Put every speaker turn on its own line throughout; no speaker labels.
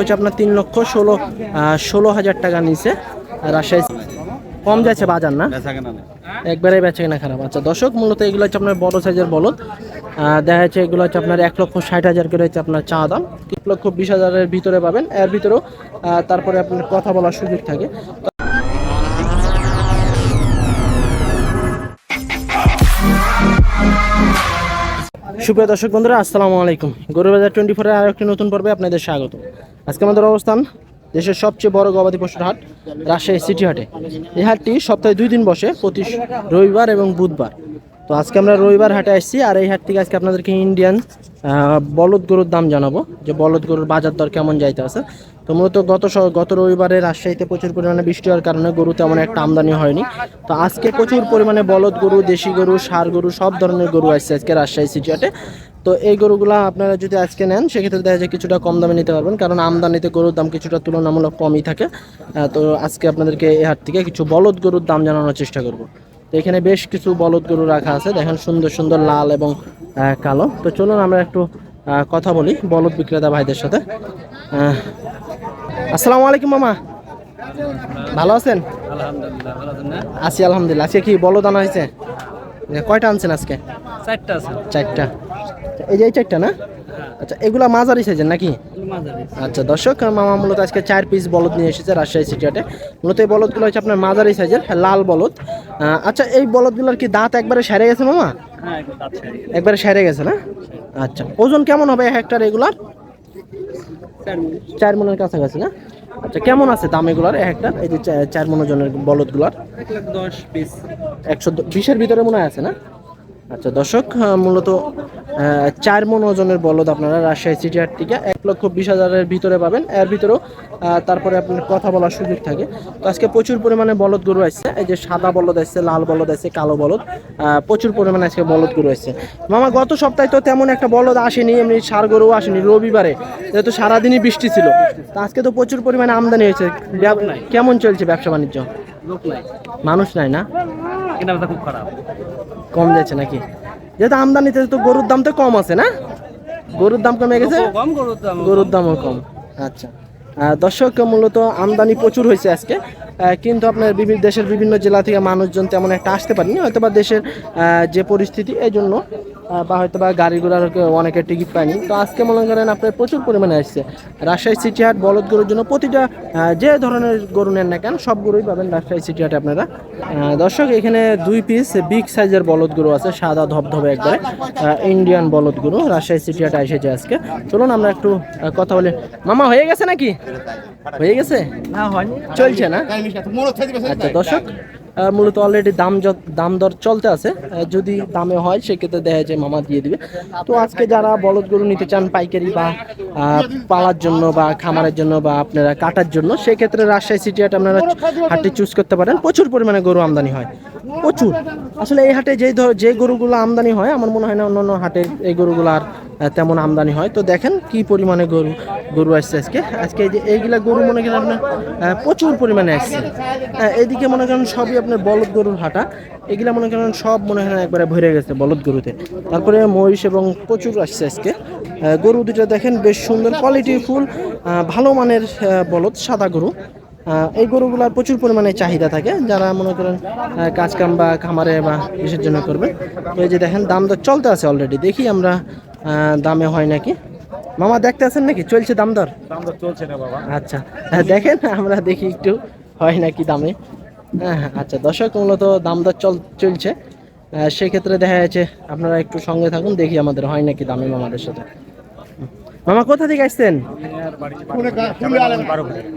হচ্ছে আপনার তিন লক্ষ ষোলো ষোলো হাজার টাকা নিচে রাজশাহী কম যাচ্ছে বাজার না? একবারে বেচে কিনা খারাপ। আচ্ছা দর্শক মূলত এগুলো হচ্ছে আপনার বড় সাইজের বলদ। দেখা যাচ্ছে এগুলো হচ্ছে আপনার এক লক্ষ ষাট হাজার করে হচ্ছে আপনার চা দাম। এক লক্ষ বিশ হাজারের ভিতরে পাবেন। এর ভিতরেও তারপরে আপনার কথা বলার সুযোগ থাকে। সুপ্রিয় দর্শক বন্ধুরা, আসসালামু আলাইকুম। গরুবাজার টোয়েন্টি ফোরের আরও একটি নতুন পর্বে আপনাদের স্বাগত। আজকে আমাদের অবস্থান দেশের সবচেয়ে বড় গবাদি পশুর হাট, রাজশাহী সিটি হাটে। এই হাটটি সপ্তাহে দুই দিন বসে, প্রতি রবিবার এবং বুধবার। তো আজকে আমরা রবিবার হাটে আসছি, আর এই হাট থেকে আজকে আপনাদেরকে ইন্ডিয়ান বলদ গরুর দাম জানাব, যে বলদ গরুর বাজার দর কেমন যাইতে আছে। তো মূলত গত গত রবিবারে রাজশাহীতে প্রচুর পরিমাণে বৃষ্টি হওয়ার কারণে গরু তেমন একটা আমদানি হয়নি। তো আজকে প্রচুর পরিমাণে বলদ গরু, দেশি গরু, সার গরু, সব ধরনের গরু আসছে আজকে রাজশাহী সিটি হাটে। তো এই গরুগুলো আপনারা যদি আজকে নেন, সেক্ষেত্রে দেখা যায় কিছুটা কম দামে নিতে পারবেন, কারণ আমদানিতে গরুর দাম কিছুটা তুলনামূলক কমই থাকে। তো আজকে আপনাদেরকে এই হাট থেকে কিছু বলদ গরুর দাম জানানোর চেষ্টা করব। তো এখানে বেশ কিছু বলদ গরু রাখা আছে। দেখেন সুন্দর সুন্দর লাল এবং কালো। তো চলুন আমরা একটু কথা বলি বলদ বিক্রেতা ভাইদের সাথে। আসসালামু আলাইকুম মামা। ভালো আছেন? আছি আলহামদুলিল্লাহ। আজকে কি বলদ আনা হয়েছে? কয়টা আনছেন আজকে?
চারটা আছে।
চারটা। এই যে এই চারটা না? আচ্ছা এগুলা মাঝারি সাইজের নাকি? আচ্ছা দর্শক মামা মূলত আজকে চার পিস বলদ নিয়ে এসেছে রাজশাহী সিটি হাটে মূলত এই বলদগুলো হচ্ছে আপনার মাঝারি সাইজের লাল বলদ। আচ্ছা এই বলদগুলোর কি দাঁত একবারে সেরে গেছে মামা?
হ্যাঁ
একবারে সেরে গেছে না? আচ্ছা ওজন কেমন হবে এক হেক্টর এগুলার? চার মনের কাছাকাছি না? আচ্ছা কেমন আছে দাম এগুলার এক হেক্টর এই যে চার মন ওজনের বলদগুলার।
এক লাখ দশ বিশ
একশো বিশের ভিতরে মনে হয় আছে না? আচ্ছা দর্শক মূলত চার মন ওজনের বলদ আপনারা রাজশাহী সিটি হাট থেকে এক লক্ষ বিশ হাজারের ভিতরে পাবেন। এর ভিতরেও তারপরে আপনার কথা বলার সুযোগ থাকে। তো আজকে প্রচুর পরিমাণে বলদ গরু আসছে। এই যে সাদা বলদ আসছে লাল বলদ আসছে কালো বলদ প্রচুর পরিমাণে আজকে বলদ গরু আসছে। মামা গত সপ্তাহে তো তেমন একটা বলদ আসেনি এমনি সার গরু আসেনি রবিবারে যেহেতু সারাদিনই বৃষ্টি ছিল। তো আজকে তো প্রচুর পরিমাণে আমদানি হয়েছে। কেমন চলছে ব্যবসা বাণিজ্য? মানুষ নাই না?
খুব খারাপ।
কম যাচ্ছে নাকি? যেহেতু আমদানিতে তো গরুর দাম তো কম আছে না? গরুর দাম কমে গেছে?
গরুর
দামও কম আচ্ছা। দর্শক মূলত আমদানি প্রচুর হয়েছে আজকে। কিন্তু আপনার বিভিন্ন দেশের বিভিন্ন জেলা থেকে মানুষজন তেমন একটা আসতে পারেনি। হয়তো বা দেশের যে পরিস্থিতি এই জন্য বা হয়তো বা গাড়ি ঘোড়ার অনেকে টিকিট পায়নি। তো আজকে মনে করেন আপনার প্রচুর পরিমাণে আসছে। রাজশাহী সিটি হাট বলদ গরুর জন্য প্রতিটা যে ধরনের গরু নেন না কেন সব গরুই পাবেন রাজশাহী সিটি হাটে আপনারা। দর্শক এখানে দুই পিস বিগ সাইজের বলদ গরু আছে সাদা ধবধবে একবারে ইন্ডিয়ান বলদ গরু রাজশাহী সিটি হাটে এসেছে আজকে। চলুন আমরা একটু কথা বলি। মামা হয়ে গেছে নাকি? হয়ে গেছে?
না হয়নি।
চলছে না? আচ্ছা দর্শক মূলত অলরেডি দাম দাম দর চলতে আছে। যদি দামে হয়, সেক্ষেত্রে দেখা যায় মামা দিয়ে দিবে। তো আজকে যারা বলদ গরু নিতে চান পাইকারি বা পালার জন্য বা খামারের জন্য বা আপনারা কাটার জন্য, সেক্ষেত্রে রাজশাহী সিটি হাট আপনারা হাটে চুজ করতে পারেন। প্রচুর পরিমাণে গরু আমদানি হয়। প্রচুর। আসলে এই হাটে যে যে গরুগুলো আমদানি হয়, আমার মনে হয় না অন্যান্য হাটে এই গরুগুলো আর তেমন আমদানি হয়। তো দেখেন কি পরিমাণে গরু গরু আসছে আজকে। আজকে এই যে এইগুলা গরু মনে করেন আপনার প্রচুর পরিমাণে আসছে। হ্যাঁ, এইদিকে মনে করেন সবই আপনার বলদ গরুর হাটা। এগুলা মনে করেন সব মনে করেন একবারে ভরে গেছে বলদ গরুতে। তারপরে মহিষ এবং প্রচুর আসছে আজকে। গরু দুটো দেখেন বেশ সুন্দর কোয়ালিটি ফুল ভালো মানের বলদ সাদা গরু। এই গরুগুলার প্রচুর পরিমাণে চাহিদা থাকে যারা মনে করেন কাজকাম বা খামারে বা কিসের জন্য করবে। তো এই যে দেখেন দাম দর চলতে আছে অলরেডি দেখি আমরা দামে হয় নাকি? মামা দেখতে আছেন নাকি? চলছে দাম দর?
দাম তো চলছে না বাবা।
আচ্ছা হ্যাঁ, দেখেন আমরা দেখি একটু হয় নাকি দামে। হ্যাঁ হ্যাঁ, আচ্ছা দর্শক মূলত দাম দর চল চলছে। সেক্ষেত্রে দেখা যাচ্ছে আপনারা একটু সঙ্গে থাকুন দেখি আমাদের হয় নাকি দামে মামাদের সাথে। মামা কোথা থেকে আসছেন?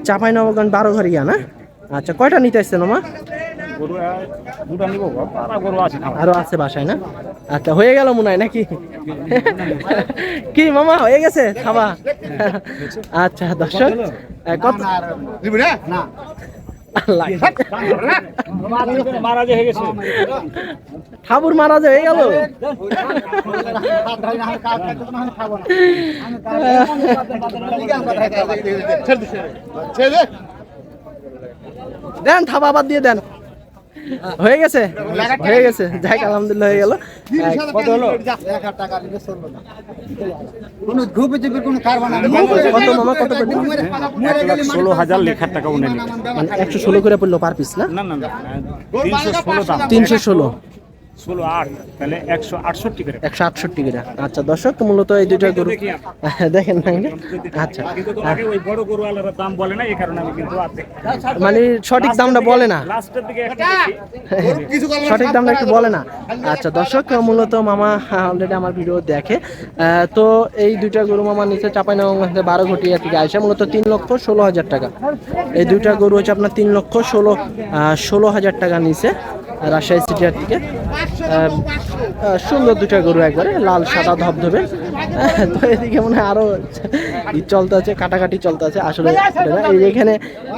চাপাই নবগঞ্জ বারো ঘরিয়া না? আচ্ছা কয়টা নিতে আসছেন মামা?
আরও আছে
বাসায় না? আচ্ছা হয়ে গেল মনে হয় নাকি? কি মামা হয়ে গেছে? খাবা। আচ্ছা দর্শক কত
হয়ে
ঠাকুর মারা যে হয়ে গেল। দেন থাবা বাদ দিয়ে দেন। হয়ে গেছে? হয়ে গেছে। যাক আলহামদুলিল্লাহ হয়ে গেল। কত হলো? কত মামা কত করে
এক লাখ ষোলো হাজার লেখার টাকা উনি
মানে একশো ষোলো করে পড়ল পার পিস না?
না না না তিনশো ষোলো।
ষোলো
আট তাহলে একশো আটষট্টি করে।
একশো আটষট্টি করে। আচ্ছা দর্শক মূলত এই দুইটা গরু দেখেন না আচ্ছা।
ওই বড় গরু আলাদা দাম বলে না এই কারণে আমি কিন্তু
মানে সঠিক দামটা বলে না।
লাস্টের দিকে
সঠিক দামটা একটু বলে না। আচ্ছা দর্শক মূলত মামা অলরেডি আমার ভিডিও দেখে। তো এই দুইটা গরু মামা নিচে চাপাই নেওয়া বারো ঘটিয়া থেকে আসে মূলত তিন লক্ষ ষোলো হাজার টাকা। এই দুইটা গরু হচ্ছে আপনার তিন লক্ষ ষোলো ষোলো হাজার টাকা নিচে। রাজশাহী সিটিয়ার থেকে সুন্দর দুটা গরু একবারে, লাল, সাদা, ধবধবে। তো এদিকে মনে হয় আরও ই চলতে আছে কাটাকাটি চলতে আছে আসলে এখানে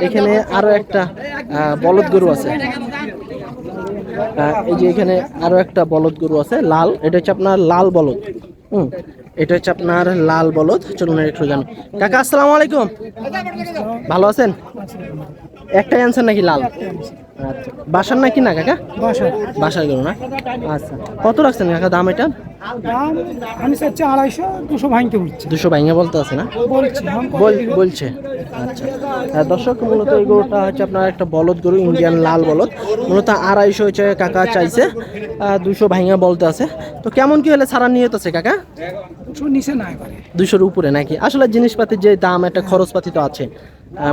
এখানে আরও একটা বলদ গরু আছে। এই যে এখানে আরও একটা বলদ গরু আছে, লাল। এটা হচ্ছে আপনার লাল বলদ। হুম, এটা হচ্ছে আপনার লাল বলদ। চলুন একটু জানি। কাকা, আসসালামু আলাইকুম। ভালো আছেন? একটাই অ্যান্সার নাকি লাল? আচ্ছা। বাসার নাকি না কাকা?
বাসার।
বাসার গেল না? আচ্ছা। কত রাখছেন কাকা দাম এটা?
দাম আমি চাচ্ছি আড়াইশো দুশো ভাঙতে বলছি।
দুশো বাইঙ্গা বলতে আছে না?
বলছি
আচ্ছা। আর দর্শক মূলত এই গরুটা হচ্ছে আপনার একটা বলদ গরু ইন্ডিয়ান লাল বলদ। মূলত আড়াইশো হচ্ছে কাকা চাইছে। দুশো ভাইঙ্গা বলতে আছে। তো কেমন কি হলে ছাড়া নিয়ত আছে কাকা?
দুশো নিচে না
দুশোর উপরে নাকি? আসলে জিনিসপাতির যে দাম একটা খরচপাতি তো আছে।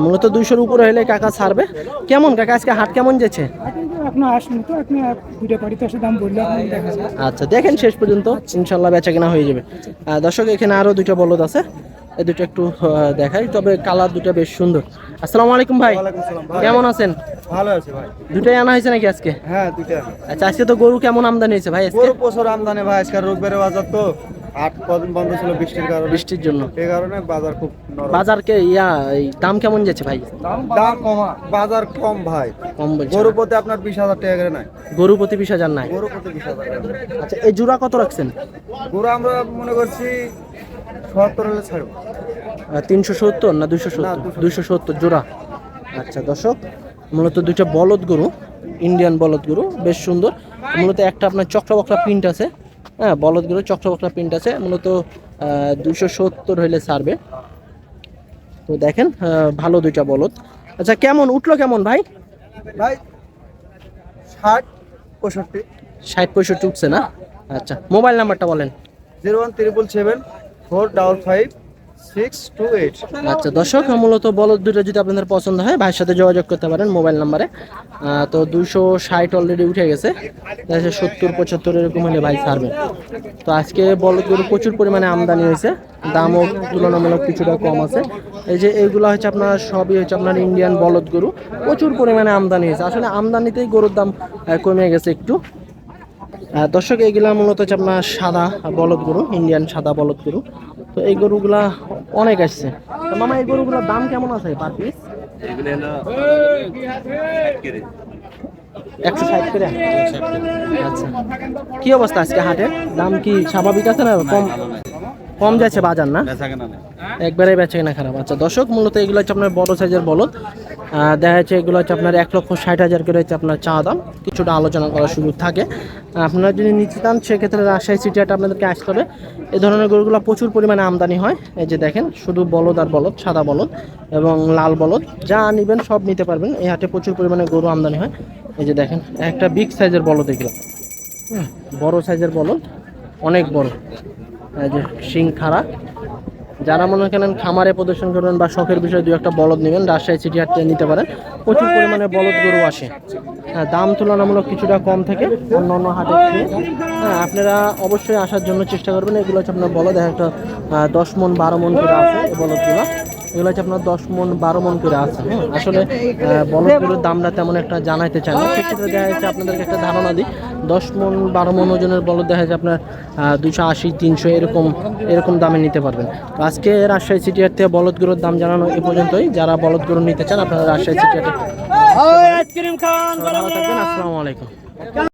মূলত দুইশোর উপরে হলে কাকা ছাড়বে। কেমন কাকা আজকে হাট কেমন
আসুন তো আপনি দুইটা বাড়িতে দাম বললে আপনি দেখা যাবে।
আচ্ছা দেখেন শেষ পর্যন্ত। ইনশাল্লাহ বেচা কেনা হয়ে যাবে। দর্শক এখানে আরও দুইটা বলদ আছে। এই দুটো একটু দেখাই তবে কালার দুটো বেশ সুন্দর। আসসালামু আলাইকুম ভাই। কেমন আছেন?
ভালো আছে ভাই।
দুটাই আনা হয়েছে নাকি আজকে?
হ্যাঁ দুটাই
আচ্ছা আজকে তো গরু কেমন আমদানি হয়েছে ভাই আজকে?
গরু প্রচুর আমদানি ভাই আজকে রোগ বেড়ে বাজার তো। আট কদিন বন্ধ ছিল বৃষ্টির কারণে।
বৃষ্টির জন্য।
এই কারণে বাজার খুব নরম।
বাজার কে ইয়া এই দাম কেমন যাচ্ছে ভাই?
দাম কমা বাজার কম ভাই।
কম বলছে।
গরু প্রতি আপনার বিশ হাজার টাকা করে নাই
গরু প্রতি বিশ হাজার নাই
গরু প্রতি বিশ হাজার টাকা।
আচ্ছা এই জোড়া কত রাখছেন?
গরু আমরা মনে করছি সত্তর হলে ছাড়বো।
তিনশো সত্তর না দুশো সত্তর? দুশো সত্তর। জোড়া। আচ্ছা দর্শক মূলত দুইটা বলদ গরু ইন্ডিয়ান বলদ গরু বেশ সুন্দর। মূলত একটা আপনার চক্রা বকরা প্রিন্ট আছে। হ্যাঁ বলদগুলো চক্র চক্র প্রিন্ট আছে। মূলত দুশো সত্তর হইলে ছাড়বে। তো দেখেন ভালো দুইটা বলদ। আচ্ছা কেমন? উঠল কেমন ভাই?
ভাই ষাট পঁয়ষট্টি।
ষাট পঁয়ষট্টি উঠছে না? আচ্ছা মোবাইল নাম্বারটা বলেন।
Zero one triple seven four double five
আচ্ছা দর্শক, মূলত বলদ দুটো যদি আপনাদের পছন্দ হয়, ভাইয়ের সাথে যোগাযোগ করতে পারেন মোবাইল নাম্বারে। তো দুশো ষাট অলরেডি উঠে গেছে। সত্তর, পঁচাত্তর এরকম হলে ভাই ছাড়বে। তো আজকে বলদ গরু প্রচুর পরিমাণে আমদানি হয়েছে। দামও তুলনামূলক কিছুটা কম আছে। এই যে এইগুলো হচ্ছে আপনার, সবই হচ্ছে আপনার ইন্ডিয়ান বলদ গরু। প্রচুর পরিমাণে আমদানি হয়েছে। আসলে আমদানিতেই গরুর দাম কমে গেছে একটু। দর্শক এইগুলা মূলত হচ্ছে আপনার সাদা বলদ গরু ইন্ডিয়ান সাদা বলদ গরু। তো এই গরুগুলা অনেক আসছে। তো মামা এই গরুগুলোর দাম কেমন আছে পার পিস একশো ষাট করে। আচ্ছা। কি অবস্থা আজকে হাটের? দাম কি স্বাভাবিক আছে না কম কম যাচ্ছে বাজার না? একবারে বেচে কিনা খারাপ। আচ্ছা দর্শক মূলত এগুলো হচ্ছে আপনার বড় সাইজের বলদ। দেখা যাচ্ছে এগুলো হচ্ছে আপনার এক লক্ষ ষাট হাজার করে হচ্ছে আপনার চা দাম। কিছুটা আলোচনা করার সুযোগ থাকে। আপনারা যদি নিতে চান, সেক্ষেত্রে রাজশাহী সিটি হাটে আপনাদেরকে আসতে হবে এ ধরনের গরুগুলো প্রচুর পরিমাণে আমদানি হয়। এই যে দেখেন, শুধু বলদ আর বলদ, সাদা বলদ এবং লাল বলদ, যা নেবেন সব নিতে পারবেন। এই হাটে প্রচুর পরিমাণে গরু আমদানি হয়। এই যে দেখেন, একটা বিগ সাইজের বলদ এগুলো। বড় সাইজের বলদ, অনেক বড়। এই যে শিং খাড়া। যারা মনে করেন খামারে প্রদর্শন করবেন বা শখের বিষয়ে দু একটা বলদ নেবেন, রাজশাহী সিটি হাট থেকে নিতে পারেন। প্রচুর পরিমাণে বলদ গরু আসে। হ্যাঁ দাম তুলনামূলক কিছুটা কম থাকে অন্য অন্য হাটের থেকে। হ্যাঁ আপনারা অবশ্যই আসার জন্য চেষ্টা করবেন। এগুলো হচ্ছে আপনার বলদ একটা দশ মন, বারো মন করে আছে বলদগুলো। এগুলো হচ্ছে আপনার দশ মন বারো মন করে আছে হ্যাঁ? আসলে আহ, বলদগুলোর দামটা তেমন একটা জানাইতে চাই না। সেক্ষেত্রে দেখা যাচ্ছে আপনাদেরকে একটা ধারণা দিই দশ মন বারো মন ওজনের বলদ দেখা যাচ্ছে আপনার দুশো আশি তিনশো এরকম এরকম দামে নিতে পারবেন। তো আজকে রাজশাহী সিটি হাট থেকে বলদগুলোর দাম জানানো এ পর্যন্তই। যারা বলদগুলো নিতে চান আপনারা রাজশাহী সিটি হাটে আসসালামু আলাইকুম।